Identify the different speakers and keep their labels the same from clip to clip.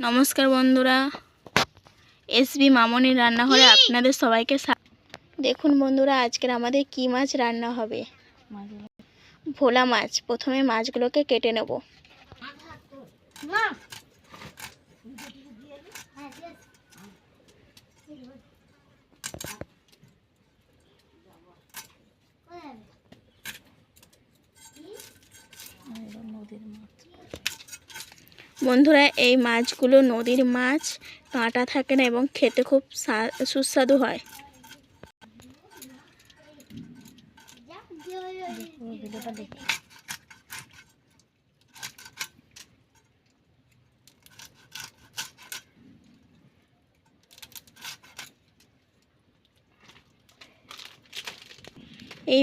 Speaker 1: নমস্কার বন্ধুরা। এসবি মামনির রান্নাঘরে আপনাদের সবাইকে স্বা- দেখুন বন্ধুরা আজকের আমাদের কি মাছ রান্না হবে? ভোলা মাছ। প্রথমে মাছগুলোকে কেটে নেব। বন্ধুরা এই মাছগুলো নদীর মাছ কাঁটা থাকে না এবং খেতে খুব সুস্বাদু হয়। এই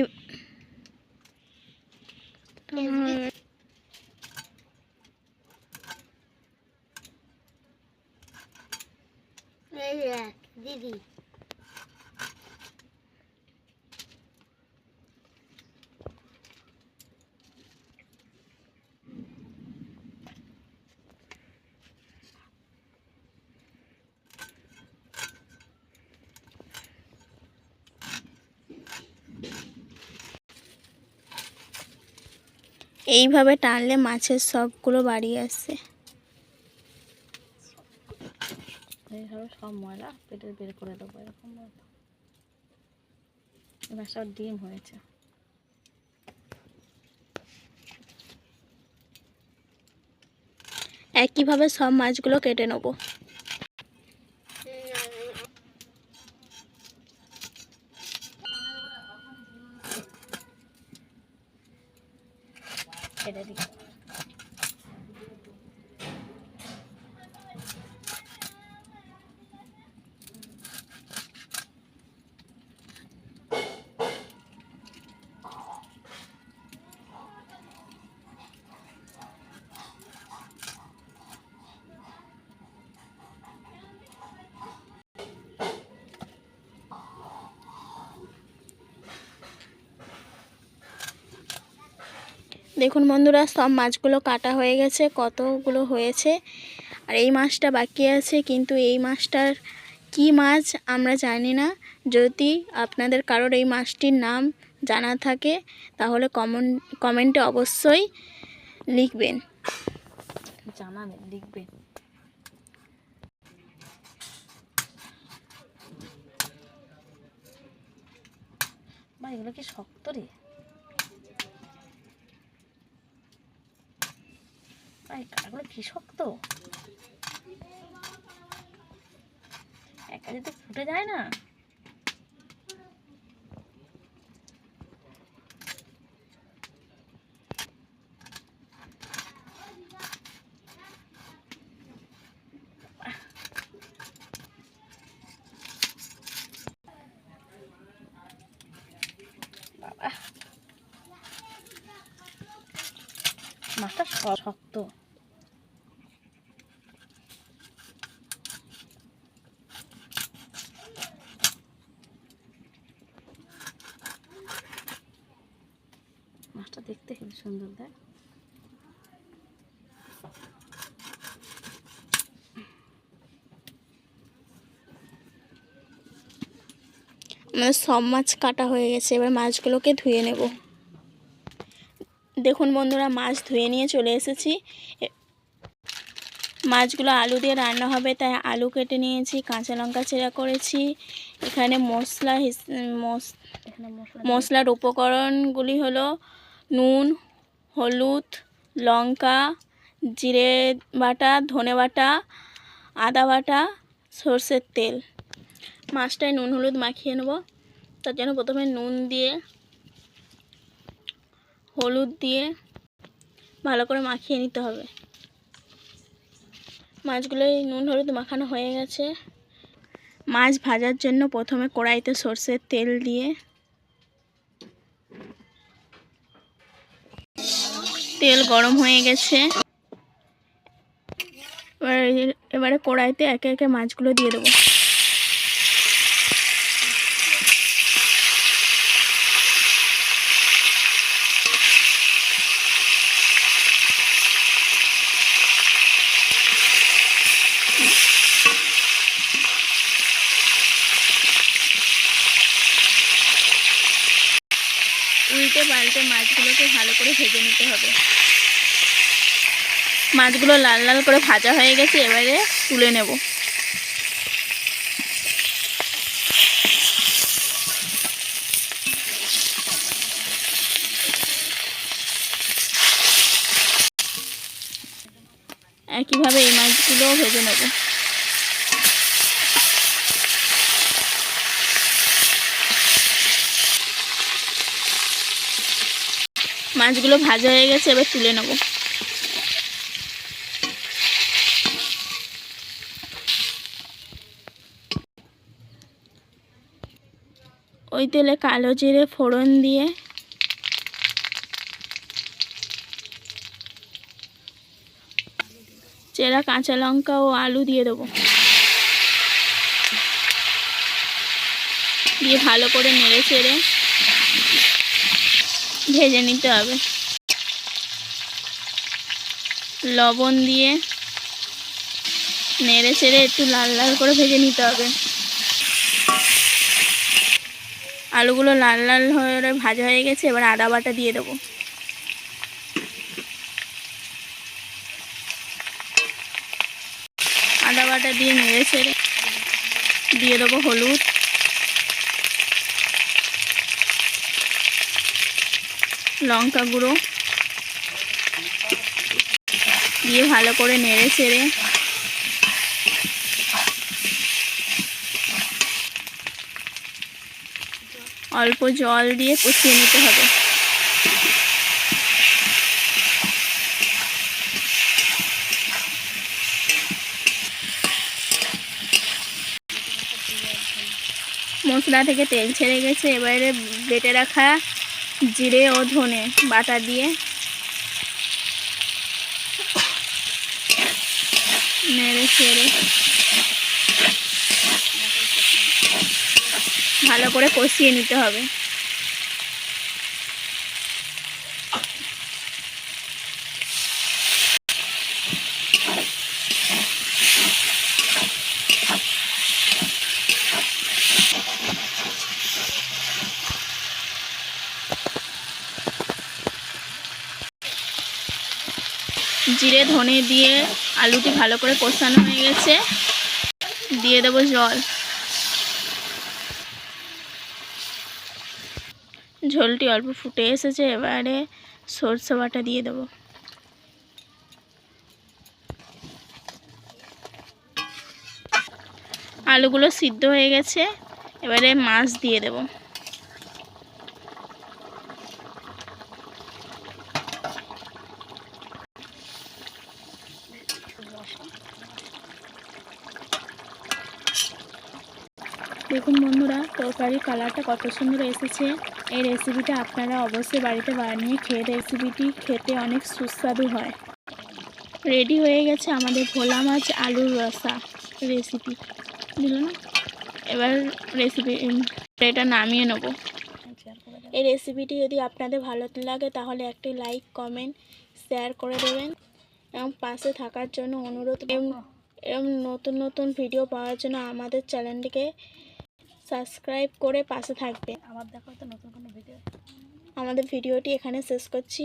Speaker 1: এইভাবে টানলে মাছের সবগুলো বাড়িয়ে আসে।
Speaker 2: এইভাবে সব ময়লা পেটে বের করে দেবো এরকম এবার সব ডিম হয়েছে।
Speaker 1: একইভাবে সব মাছগুলো কেটে নেব। দেখুন বন্ধুরা, সব মাছগুলো কাটা হয়ে গেছে, কতগুলো হয়েছে, আর এই মাছটা বাকি আছে, কিন্তু এই মাছটার কি মাছ আমরা জানি না। যদি আপনাদের কারোর এই মাছটির নাম জানা থাকে, তাহলে কমন, কমেন্টে অবশ্যই লিখবেন।
Speaker 2: জানাবেন, লিখবেন। এগুলো কি শক্ত রে? এই কাটাগুলো একা যদি ফুটে যায় না? মাছটা শক্ত। মাছটা দেখতে খুব সুন্দর দেখ।
Speaker 1: আমাদের সব মাছ কাটা হয়ে গেছে এবার মাছগুলোকে ধুয়ে নেব। দেখুন বন্ধুরা মাছ ধুয়ে নিয়ে চলে এসেছি। মাছগুলো আলু দিয়ে রান্না হবে তাই আলু কেটে নিয়েছি কাঁচা লঙ্কা চেরা করেছি। এখানে মশলা হিস- মশ-
Speaker 2: এখানে মশলা
Speaker 1: মশলার উপকরণগুলি হলো নুন, হলুদ, লঙ্কা, জিরে বাটা, ধনে বাটা, আদা বাটা, সর্ষের তেল। মাছটায় নুন, হলুদ মাখিয়ে নেব। তার জন্য প্রথমে নুন দিয়ে, হলুদ দিয়ে ভালো করে মাখিয়ে নিতে হবে। মাছগুলোই নুন, হলুদ মাখানো হয়ে গেছে। মাছ ভাজার জন্য প্রথমে কড়াইতে সর্ষের তেল দিয়ে তেল গরম হয়ে গেছে। এবার কড়াইতে একে একে মাছগুলো দিয়ে দেবো। উল্টে পাল্টে মাছগুলোকে ভালো করে ভেজে নিতে হবে। মাছগুলো লাল লাল করে ভাজা হয়ে গেছে, এবারে তুলে নেব। একইভাবে এই মাছগুলোও ভেজে নেব। মাছগুলো ভাজা হয়ে গেছে, এবার তুলে নেব। ওই তেলে কালো জিরে ফোড়ন দিয়ে চেরা কাঁচা লঙ্কা ও আলু দিয়ে দেবো। দিয়ে ভালো করে নেড়ে চেড়ে ভেজে নিতে হবে। লবণ দিয়ে নেড়ে চেড়ে একটু লাল লাল করে ভেজে নিতে হবে। আলুগুলো লাল লাল হয়ে ভাজা হয়ে গেছে, এবার আদা বাটা দিয়ে দেবো। আদা বাটা দিয়ে নেড়ে ছেড়ে দিয়ে দেবো হলুদ। লঙ্কা গুঁড়ো দিয়ে ভালো করে নেড়ে চেড়ে অল্প জল দিয়ে কষিয়ে নিতে হবে। মশলা থেকে তেল ছেড়ে গেছে, এবারে বেটে রাখা জিরে ও ধনে বাটা দিয়ে নেড়ে ছেড়ে ভালো করে কষিয়ে নিতে হবে। জিরে ধনে দিয়ে আলুটি ভালো করে কষানো হয়ে গেছে। দিয়ে দেবো জল। ঝোলটি অল্প ফুটে এসেছে, এবারে সরষে বাটা দিয়ে দেবো। আলুগুলো সিদ্ধ হয়ে গেছে, এবারে মাছ দিয়ে দেবো। দেখুন বন্ধুরা তরকারির কালারটা কত সুন্দর এসেছে। এই রেসিপিটা আপনারা অবশ্যই বাড়িতে বানিয়ে খেয়ে রেসিপিটি খেতে অনেক সুস্বাদু হয়। রেডি হয়ে গেছে আমাদের ভোলা মাছ আলুর রসা রেসিপি দিল না? এবার রেসিপি এটা নামিয়ে নেব।
Speaker 2: দেবো
Speaker 1: এই রেসিপিটি যদি আপনাদের ভালো লাগে তাহলে একটি লাইক কমেন্ট শেয়ার করে দেবেন। এবং পাশে থাকার জন্য অনুরোধ এবং এরম নতুন নতুন ভিডিও পাওয়ার জন্য আমাদের চ্যানেলটিকে সাবস্ক্রাইব করে পাশে থাকবে।
Speaker 2: আবার দেখা হতো নতুন কোনো ভিডিও
Speaker 1: আমাদের ভিডিওটি এখানে শেষ করছি।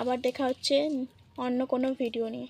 Speaker 1: আবার দেখা হচ্ছে অন্য কোনো ভিডিও নিয়ে।